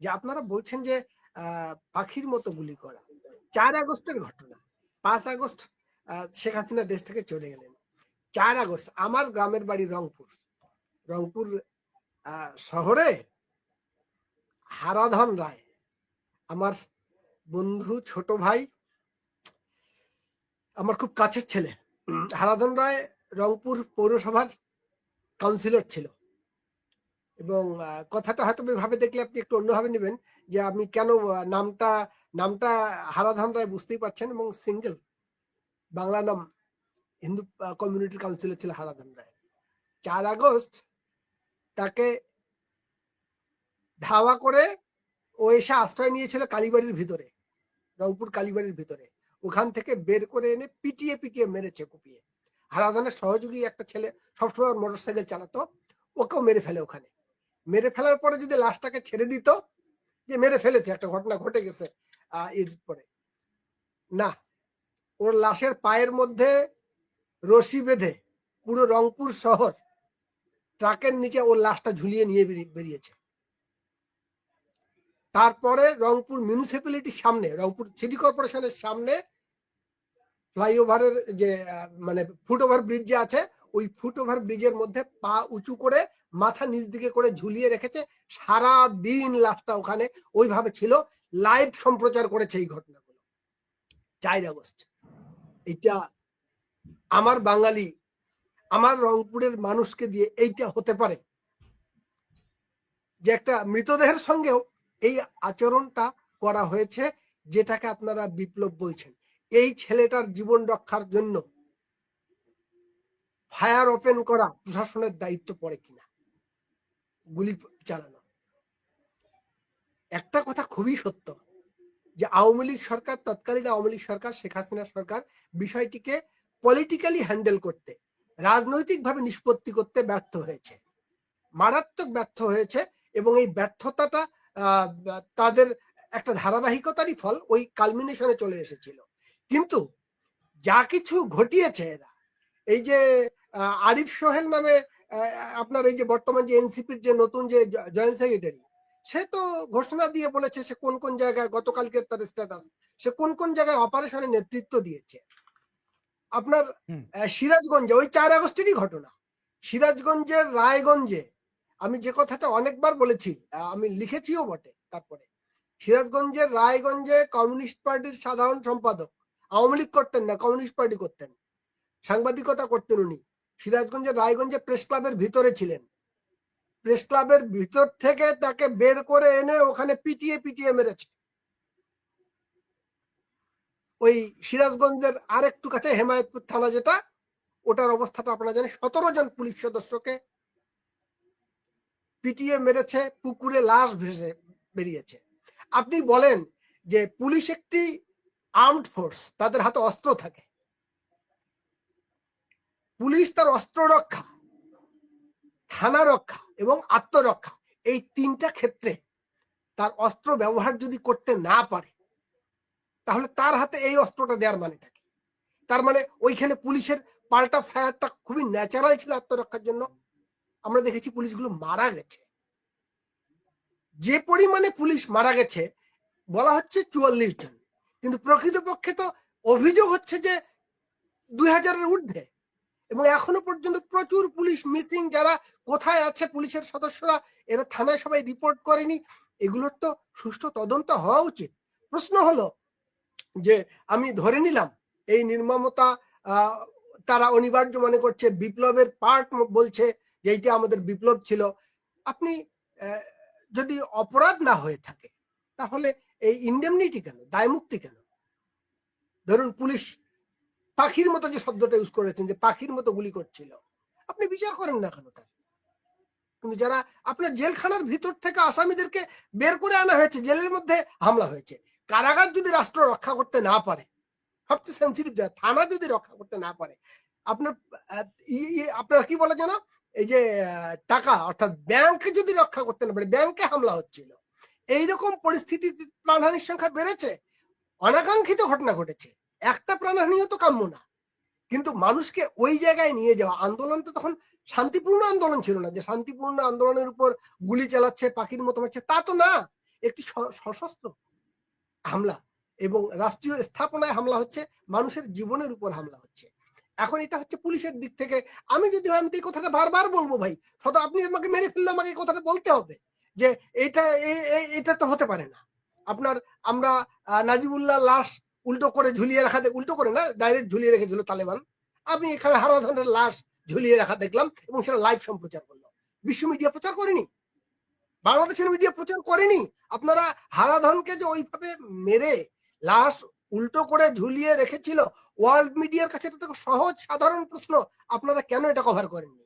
যে আপনারা বলছেন যে পাখির মতো গুলি করা। চার আগস্টের ঘটনা। পাঁচ আগস্ট শেখ হাসিনা দেশ থেকে চলে গেলেন। চার আগস্ট, আমার গ্রামের বাড়ি রংপুর। রংপুর শহরে হারাধন রায়, আমার বন্ধু, ছোট ভাই, আমার খুব কাছের ছেলে। হারাধন রায় রংপুর পৌরসভার কাউন্সিলর ছিল। এবং কথাটা হয়তো ভাবে দেখলে আপনি একটু অন্যভাবে নেবেন যে আমি কেন নামটা নামটা হারাধন রায় বুঝতেই পারছেন এবং সিঙ্গেল বাংলা নাম হিন্দু কমিউনিটি কাউন্সিলর ছিল হারাধন রায়। চার আগস্ট তাকে ধাওয়া করে ও এসে আশ্রয় নিয়েছিল কালীবাড়ির ভিতরে, রংপুর কালীবাড়ির ভিতরে। ওখান থেকে বের করে এনে পিটিয়ে পিটিয়ে মেরেছে কুপিয়ে। হারাধনের সহযোগী একটা ছেলে সবসময় মোটর সাইকেল চালাতো, ওকেও মেরে ফেলে ওখানে। মেরে ফেলার পরে যদি লাশটাকে ছেড়ে দিত, যে মেরে ফেলেছে, একটা ঘটনা ঘটে গেছে পরে। না, ওর লাশের পায়ের মধ্যে রশি বেঁধে পুরো রংপুর শহর ট্রাকের নিচে ওর লাশটা ঝুলিয়ে নিয়ে বেরিয়েছে। তারপরে রংপুর মিউনিসিপ্যালিটির সামনে, রংপুর সিটি কর্পোরেশনের সামনে ফ্লাইওভারের যে মানে ফুটওভার ব্রিজ যে আছে ওই ফুটওভার ব্রিজের মধ্যে পা উঁচু করে মাথা নিচ দিকে করে ঝুলিয়ে রেখেছে। সারা দিন লাশটা ওখানে ওইভাবে ছিল। লাইভ সম্প্রচার করেছে এই ঘটনাগুলো। চার আগস্ট। এটা আমার বাঙালি, আমার রংপুরের মানুষকে দিয়ে এইটা হতে পারে। যে একটা মৃতদেহের সঙ্গেও এই আচরণটা করা হয়েছে, যেটাকে আপনারা বিপ্লব বলছেন। এই ছেলেটার জীবন রক্ষার জন্য ফায়ার ওপেন করা প্রশাসনের দায়িত্ব পড়ে কিনা? গুলি চালানো। একটা কথা খুবই সত্য যে, আওয়ামী লীগ সরকার, তৎকালীন আওয়ামী লীগ সরকার, শেখ হাসিনা সরকার বিষয়টিকে পলিটিক্যালি হ্যান্ডেল করতে, রাজনৈতিকভাবে নিষ্পত্তি করতে ব্যর্থ হয়েছে। মারাত্মক ব্যর্থ হয়েছে এবং এই ব্যর্থতাটা তাদের একটা ধারাবাহিকতারই ফল ওই কালমিনেশনে চলে এসেছিল। কিন্তু যা কিছু ঘটিয়েছে এরা, এই যে আরিফ সোহেল নামে আপনার এই যে বর্তমান যে এনসিপির যে নতুন যে জয়েন্ট সেক্রেটারি সে তো ঘোষণা দিয়ে বলেছে সে কোন কোন জায়গায় গতকালকের তার স্ট্যাটাস সে কোন কোন জায়গায় অপারেশনে নেতৃত্ব দিয়েছে। আপনার সিরাজগঞ্জে ওই চার আগস্টেরই ঘটনা। সিরাজগঞ্জের রায়গঞ্জে আমি যে কথাটা অনেকবার বলেছি আমি লিখেছিও বটে তারপরে। সিরাজগঞ্জের রায়গঞ্জে কমিউনিস্ট পার্টির সাধারণ সম্পাদক আওয়ামী লীগ করতেন না কমিউনিস্ট পার্টি করতেন। সাংবাদিকতা করতেন উনি। সিরাজগঞ্জের রায়গঞ্জে প্রেস ক্লাবের ভিতরে ছিলেন। প্রেস ক্লাবের ভিতর থেকে তাকে বের করে এনে ওখানে পিটিয়ে পিটিয়ে মেরেছে। ওই সিরাজগঞ্জের আর একটু কাছে হেমায়তপুর থানা যেটা, ওটার অবস্থাটা আপনারা জানেন, সতেরো জন পুলিশ সদস্যকে পিটিয়ে মেরেছে, পুকুরে লাশ ভেসে বেরিয়েছে। আপনি বলেন যে পুলিশ একটি আর্মড ফোর্স তাদের হাতে অস্ত্র থাকে। পুলিশ তার অস্ত্র রক্ষা, থানা রক্ষা এবং আত্মরক্ষা, এই তিনটা ক্ষেত্রে তার অস্ত্র ব্যবহার যদি করতে না পারে, তাহলে তার হাতে এই অস্ত্রটা দেওয়ার মানেটা কি? তার মানে ওইখানে পুলিশের পাল্টা ফায়ারটা খুবই ন্যাচারাল ছিল আত্মরক্ষার জন্য। আমরা দেখেছি পুলিশগুলো মারা গেছে। যে পরিমাণে পুলিশ মারা গেছে, বলা হচ্ছে চুয়াল্লিশ জন। কিন্তু প্রকৃতপক্ষে তো অভিযোগ হচ্ছে যে দুই হাজারের ঊর্ধ্বে। এবং এখনও পর্যন্ত প্রচুর পুলিশ মিসিং যারা কোথায় আছে পুলিশের সদস্যরা, এরা থানায় সবাই রিপোর্ট করেনি। এগুলোর তো সুষ্ঠু তদন্ত হওয়া উচিত। প্রশ্ন হলো যে, আমি ধরে নিলাম এই নির্মমতা তারা অনিবার্য মনে করছে, বিপ্লবের পার্ট বলছে যে, এইটা আমাদের বিপ্লব ছিল। আপনি যদি অপরাধ না হয়ে থাকে, তাহলে এই ইন্ডেমনিটি কেন? দায়মুক্তি কেন? ধরুন পুলিশ পাখির মতো যে শব্দটা ইউজ করেছেন, যে পাখির মতো গুলি করছিল। আপনি বিচার করেন না কেন তার? কিন্তু যারা আপনার জেলখানার ভিতর থেকে আসামিদেরকে বের করে আনা হয়েছে, জেলের মধ্যে হামলা হয়েছে, কারাগার যদি রাষ্ট্র রক্ষা করতে না পারে, সবচেয়ে সেন্সিটিভ জায়গা থানা যদি রক্ষা করতে না পারে, আপনার আপনার কি বলে যেন? এই যে টাকা, অর্থাৎ ব্যাংক যদি রক্ষা করতে না পারে ব্যাংকে হামলা হচ্ছিল। এইরকম পরিস্থিতি প্রাণহানির সংখ্যা বেড়েছে, অনাকাঙ্ক্ষিত ঘটনা ঘটেছে। একটা প্রাণহানিও তো কাম্য না। কিন্তু মানুষকে ওই জায়গায় নিয়ে যাওয়া, আন্দোলন তো তখন শান্তিপূর্ণ আন্দোলন ছিল না। যে শান্তিপূর্ণ আন্দোলনের উপর গুলি চালাচ্ছে, পাখির মতো মারছে, তা তো না। একটি সশস্ত্র হামলা এবং রাষ্ট্রীয় স্থাপনায় হামলা হচ্ছে, মানুষের জীবনের উপর হামলা হচ্ছে। এখন এটা হচ্ছে পুলিশের দিক থেকে। আমি যদি আমি কথাটা বারবার বলব ভাই। শুধু আপনি আমাকে মেরে ফেললে আমাকে এই কথাটা বলতে হবে যে এটা এটা তো হতে পারে না। আপনার আমরা নাজিবুল্লাহ লাশ উল্টো করে ঝুলিয়ে রাখা উল্টো করে না ডাইরেক্ট ঝুলিয়ে রেখেছিল তালেবান। আমি এখানে হারাধনের লাশ ঝুলিয়ে রাখা দেখলাম এবং সেটা লাইভ সম্প্রচার করল বিশ্ব মিডিয়া প্রচার করেনি। বাংলাদেশের মিডিয়া প্রচার করেনি। আপনারা হারাধনকে যে ওইভাবে মেরে লাশ উল্টো করে ঝুলিয়ে রেখেছিল ওয়ার্ল্ড মিডিয়ার কাছে এটা সহজ, সাধারণ প্রশ্ন। আপনারা কেন এটা কভার করেননি?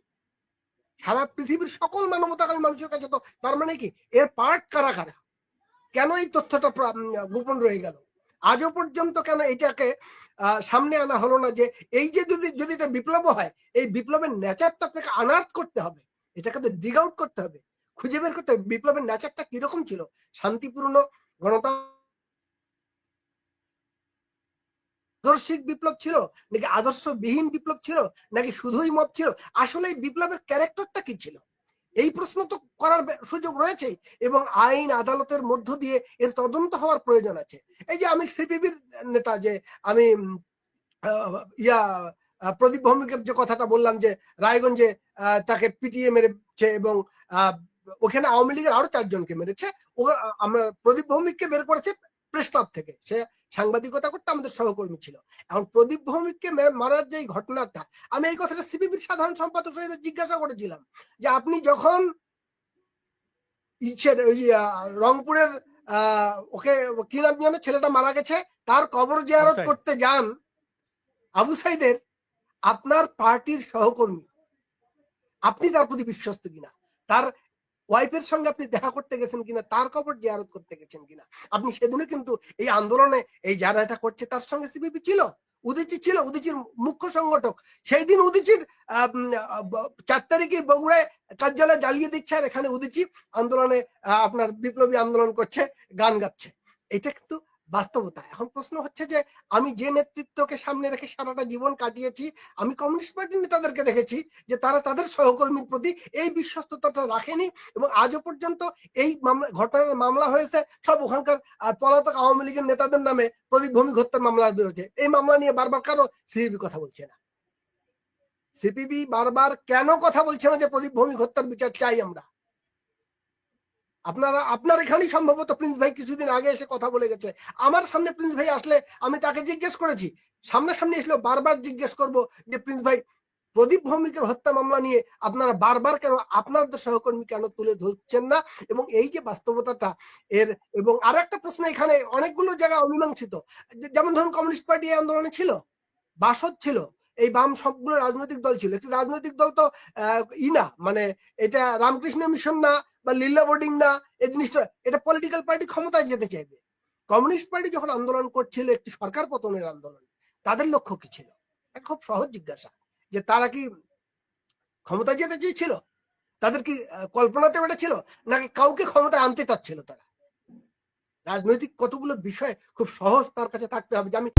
সারা পৃথিবীর সকল মানবতাকামী মানুষের কাছে তো, তার মানে কি? এর পার্ট কারা কারা? কেন এই তথ্যটা গোপন রয়ে গেল? আজও পর্যন্ত কেন এটাকে সামনে আনা হলো না যে এই যে যদি যদি এটা বিপ্লব হয়, এই বিপ্লবের নেচারটা আপনাকে আনার্ট করতে হবে। এটাকে তো ডিগ আউট করতে হবে। খুঁজে বের করতে হবে। বিপ্লবের নেচারটা কীরকম ছিল? শান্তিপূর্ণ গণতন্ত্র আদর্শিক বিপ্লব ছিল? নাকি আদর্শবিহীন বিপ্লব ছিল? নাকি শুধুই মত ছিল? আসলে এই বিপ্লবের ক্যারেক্টারটা কি ছিল? এই প্রশ্ন তো করার সুযোগ রয়েছে এবং আইন আদালতের মধ্য দিয়ে এর তদন্ত হওয়ার প্রয়োজন আছে। এই যে আমি সিপিবির নেতা যে আমি ইয়া প্রদীপ ভৌমিকের যে কথাটা বললাম যে রায়গঞ্জে তাকে পিটিয়ে মেরেছে এবং ওখানে আওয়ামী লীগের আরও চারজনকে মেরেছে, ও আমরা প্রদীপ ভৌমিককে বের করেছে প্রেস ক্লাব থেকে। সে সাংবাদিকতা করতে আমাদের সহকর্মী ছিল। এখন প্রদীপ ভৌমিককে মারার যে ঘটনাটা আমি এই কথাটা সিপিবির সাধারণ সম্পাদক সহিত জিজ্ঞাসা করেছিলাম যে আপনি যখন রংপুরের আহ, ওকে কি নাম জানো ছেলেটা মারা গেছে তার কবর জিয়ারত করতে যান আবু সাইদের আপনার পার্টির সহকর্মী। আপনি তার প্রতি বিশ্বস্ত কিনা? তার ওয়াইফের সঙ্গে আপনি দেখা করতে গেছেন কিনা, তার কবর জিয়ারত করতে গেছেন কিনা? আপনি সেদিনও কিন্তু এই আন্দোলনে এই যারা এটা করছে, তার সঙ্গে সিপিপি ছিল, উদিচি ছিল, উদিচির মুখ্য সংগঠক। সেই দিন উদিচির চার তারিখে বগুড়ায় কার্যালয় জ্বালিয়ে দিচ্ছে আর এখানে উদিচি আন্দোলনে আপনার বিপ্লবী আন্দোলন করছে, গান গাচ্ছে। এটা কিন্তু বাস্তবতা। এখন প্রশ্ন হচ্ছে যে, আমি যে নেতৃত্বকে সামনে রেখে সারাটা জীবন কাটিয়েছি, আমি কমিউনিস্ট পার্টির নেতাদেরকে দেখেছি যে, তারা তাদের সহকর্মীর প্রতি এই বিশ্বস্ততাটা রাখেনি এবং আজও পর্যন্ত এই ঘটনার মামলা হয়েছে, সব ওখানকার পলাতক আওয়ামী লীগের নেতাদের নামে প্রদীপ ভূমি হত্যার মামলা রয়েছে। এই মামলা নিয়ে বারবার কারও সিপিবি কথা বলছে না। সিপিবি বারবার কেন কথা বলছে না যে, প্রদীপ ভৌমিক হত্যার বিচার চাই আমরা? আপনারা, আপনার এখানেই সম্ভবত প্রিন্স ভাই কিছুদিন আগে এসে কথা বলে গেছে। আমার সামনে প্রিন্স ভাই আসলে আমি তাকে জিজ্ঞেস করেছি। সামনাসামনি এসলে বারবার জিজ্ঞেস করব যে, প্রিন্স ভাই, প্রদীপ ভৌমিকের হত্যা মামলা নিয়ে আপনারা বারবার কেন আপনাদের সহকর্মী কেন তুলে ধরছেন না? এবং এই যে বাস্তবতাটা এর, এবং আর একটা প্রশ্ন এখানে, অনেকগুলো জায়গায় অমীমাংসিত। যেমন ধরুন কমিউনিস্ট পার্টি আন্দোলনে ছিল, বাসদ ছিল, এই বাম সবগুলো রাজনৈতিক দল ছিল। একটি রাজনৈতিক দল তো ই না মানে এটা রামকৃষ্ণ মিশন না বা লিল্লা বোর্ডিং না এই জিনিসটা, এটা পলিটিক্যাল পার্টি ক্ষমতায় যেতে চাইবে। কমিউনিস্ট পার্টি যখন আন্দোলন করছিল, একটি সরকার পতনের আন্দোলন, তাদের লক্ষ্য কি ছিল? এটা খুব সহজ জিজ্ঞাসা, যে তারা কি ক্ষমতা যেতে চেয়েছিল? তাদের কি কল্পনাতে ওটা ছিল? নাকি কাউকে ক্ষমতায় আনতে চাচ্ছিল তারা? রাজনৈতিক কতগুলো বিষয় খুব সহজ তার কাছে থাকতে হবে, যে আমি